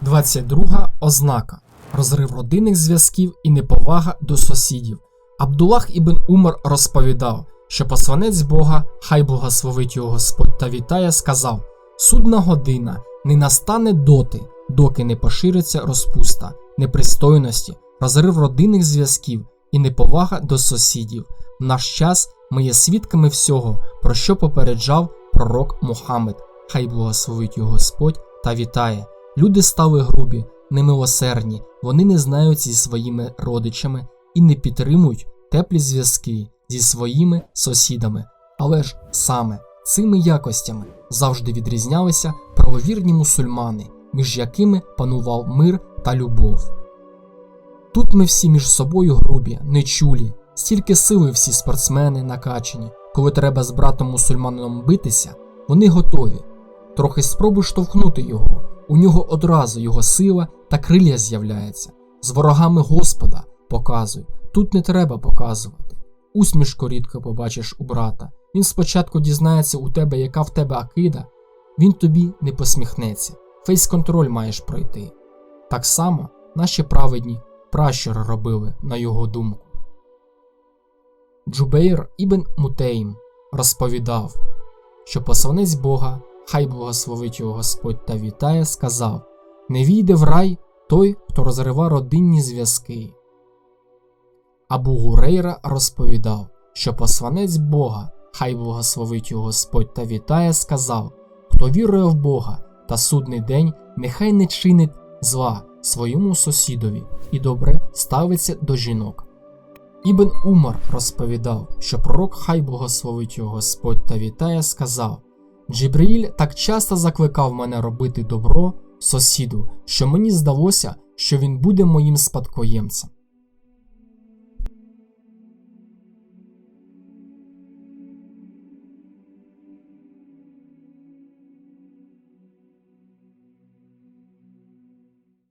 22 ознака розрив родинних зв'язків і неповага до сусідів. Абдулах ібн Умар розповідав, що посланець Бога, хай благословить його Господь та вітає, сказав: Судна година не настане доти, доки не пошириться розпуста, непристойності, розрив родинних зв'язків і неповага до сусідів. В наш час ми є свідками всього, про що попереджав пророк Мухаммед, хай благословить його Господь та вітає. Люди стали грубі, немилосердні, вони не знають зі своїми родичами і не підтримують теплі зв'язки зі своїми сусідами. Але ж саме цими якостями завжди відрізнялися правовірні мусульмани, між якими панував мир та любов. Тут ми всі між собою грубі, нечулі, стільки сили всі спортсмени накачані, коли треба з братом мусульманином битися, вони готові. Трохи спробуй штовхнути його, у нього одразу його сила та крилля з'являється. З ворогами Господа показуй, тут не треба показувати. Усмішку рідко побачиш у брата. Він спочатку дізнається у тебе, яка в тебе акида, він тобі не посміхнеться. Фейс-контроль маєш пройти. Так само наші праведні пращури робили на його думку. Джубейр ібн Мутейм розповідав, що посланець Бога, хай благословить його Господь та вітає, сказав: Не війде в рай той, хто розрива родинні зв'язки. Абу Гурейра розповідав, що посланець Бога, хай благословить його Господь та вітає, сказав: Хто вірує в Бога та судний день, нехай не чинить зла своєму сусідові і добре ставиться до жінок. Ібн Умар розповідав, що пророк хай благословить його Господь та вітає, сказав: Джибріїль так часто закликав мене робити добро сусіду, що мені здалося, що він буде моїм спадкоємцем.